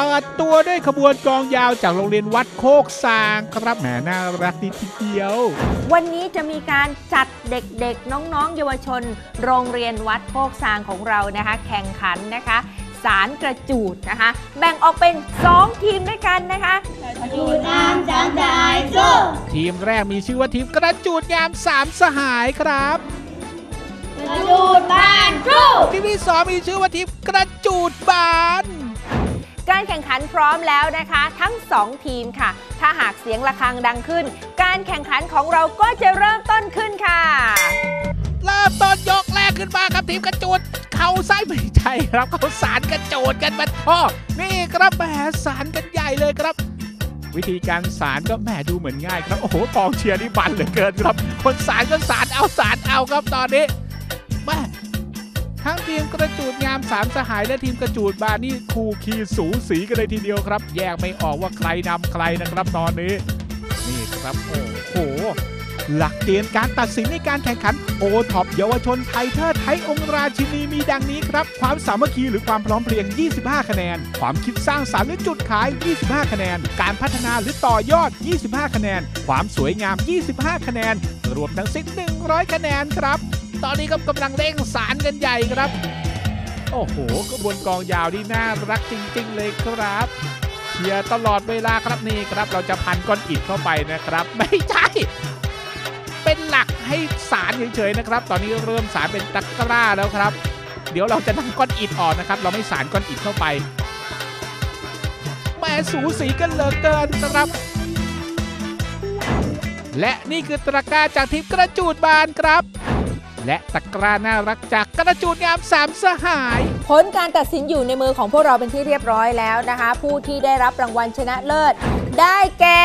เปิดตัวด้วยขบวนกลองยาวจากโรงเรียนวัดโคกสางครับแหมน่ารักดีทีเดียว วันนี้จะมีการจัดเด็กๆ น้องๆ เยาวชน โรงเรียนวัดโคกซางของเรานะคะ แข่งขันนะคะ สารกระจูดนะคะ แบ่งออกเป็น 2 ทีมด้วยกันนะคะจูดน้ำจังใจสู้ทีมแรกมีชื่อว่าทีมกระจูดยามสามสหายครับจูดบ้านสู้ทีมที่สองมีชื่อว่าทีมกระจูดบาน การแข่งขันพร้อมแล้วนะคะ ทั้ง 2 ทีมค่ะ ถ้าหากเสียงะระฆังดังขึ้น การแข่งขันของเราก็จะเริ่มต้นขึ้นค่ะเริ่มต้นยกแรกขึ้นมาครับทีมกระจูดเข่าซ้ายไม่ใช่ครับเขาสารกระโจดกันมาท่อนี่ครับแหมสารกันใหญ่เลยครับวิธีการสารก็แหมดูเหมือนง่ายครับ โอ้โหกองเชียร์นี่บันเหลือเกินครับ คนสารก็สารเอาสารเอาครับตอนนี้แม่ ทั้งทีมกระจูดงามสามสหายและทีมกระจูดบานนี่คูคีสูสีกันเลยทีเดียวครับ แยกไม่ออกว่าใครนำใครนะครับตอนนี้ นี่ครับโอ้โหหลักเกณฑ์การตัดสินในการแข่งขันโอท็อปเยาวชนไทยเทิดไทยองราชินีมีดังนี้ครับ ความสามัคคีหรือความพร้อมเพรียง 25 คะแนน ความคิดสร้างสรรค์หรือจุดขาย 25 คะแนน การพัฒนาหรือต่อยอด 25 คะแนน ความสวยงาม 25 คะแนน รวมทั้งสิ้น 100 คะแนนครับ ตอนนี้ก็กำลังเร่งสารกันใหญ่ครับ โอ้โหกระบวนกองยาวนี่น่ารักจริง ๆ เลยครับเชียร์ตลอดเวลาครับนี่ครับ เราจะพันก้อนอิฐเข้าไปนะครับ ไม่ใช่ เป็นหลักให้สารเฉยๆนะครับ ตอนนี้เริ่มสารเป็นตะกร้าแล้วครับ เดี๋ยวเราจะนำก้อนอิฐออกนะครับ เราไม่สารก้อนอิฐเข้าไปแหม่สูสีกันเหลือเกินครับและนี่คือตะกร้าจากทีมกระจูดบานครับ และตะกร้าน่ารักจากกระจูดงามสามสหาย ผลการตัดสินอยู่ในมือของพวกเราเป็นที่เรียบร้อยแล้วนะคะ ผู้ที่ได้รับรางวัลชนะเลิศ ได้แก่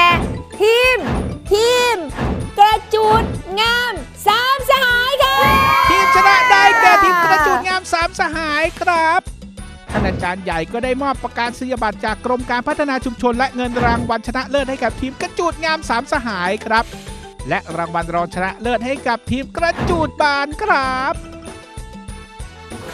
ทีม ทีม กระจูดงามสามสหายค่ะ ทีมชนะได้แก่ทีมกระจุดงามสามสหายครับท่านอาจารย์ใหญ่ก็ได้มอบประกาศนียบัตรจากกรมการพัฒนาชุมชน และเงินรางวัลชนะเลิศให้กับทีมกระจูดงามสามสหายครับ และรางวัลรองชนะเลิศให้กับทีมกระจูดบานครับ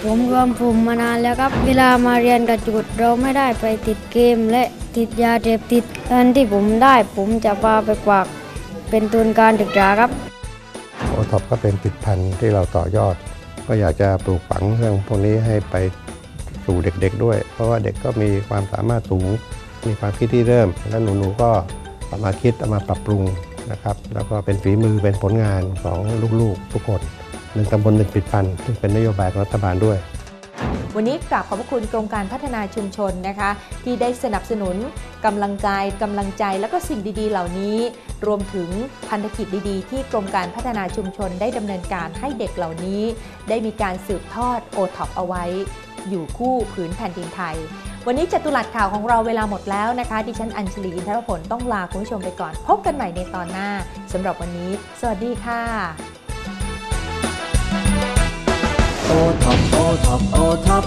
ผมรวมกลุ่มมานานแล้วครับ เวลามาเรียนกระจุดเราไม่ได้ไปติดเกมและติดยาเสพติดแทนที่ผมได้ผมจะพาไปกวากเป็นทุนการศึกษาครับโอท็อปก็เป็นผลิตภัณฑ์ที่เราต่อยอด ก็อยากจะปลูกฝังเรื่องพวกนี้ให้ไปสู่เด็กๆด้วย เพราะว่าเด็กก็มีความสามารถสูง มีความคิดที่เริ่ม แล้วหนูๆก็เอามาคิดเอามาปรับปรุง นะครับแล้วก็เป็นฝีมือเป็นผลงานของลูกๆ ทุกคนหนึ่งตำบลหนึ่งผลิตภัณฑ์ซึ่งเป็นนโยบายของรัฐบาลด้วย วันนี้กราบขอบพระคุณกรมการพัฒนาชุมชนนะคะ ที่ได้สนับสนุนกำลังใจกำลังใจแล้วก็สิ่งดีๆ เหล่านี้ รวมถึงพันธกิจดีๆ ที่กรมการพัฒนาชุมชนได้ดำเนินการให้เด็กเหล่านี้ ได้มีการสืบทอดโอท็อปเอาไว้ อยู่คู่ผืนแผ่นดินไทย วันนี้จตุรัสข่าวของเราเวลาหมดแล้วนะคะ ดิฉันอัญชลีอินทรพลต้องลาคุณผู้ชมไปก่อน พบกันใหม่ในตอนหน้าสำหรับวันนี้ สวัสดีค่ะโอท็อปโอท็อปโอท็อป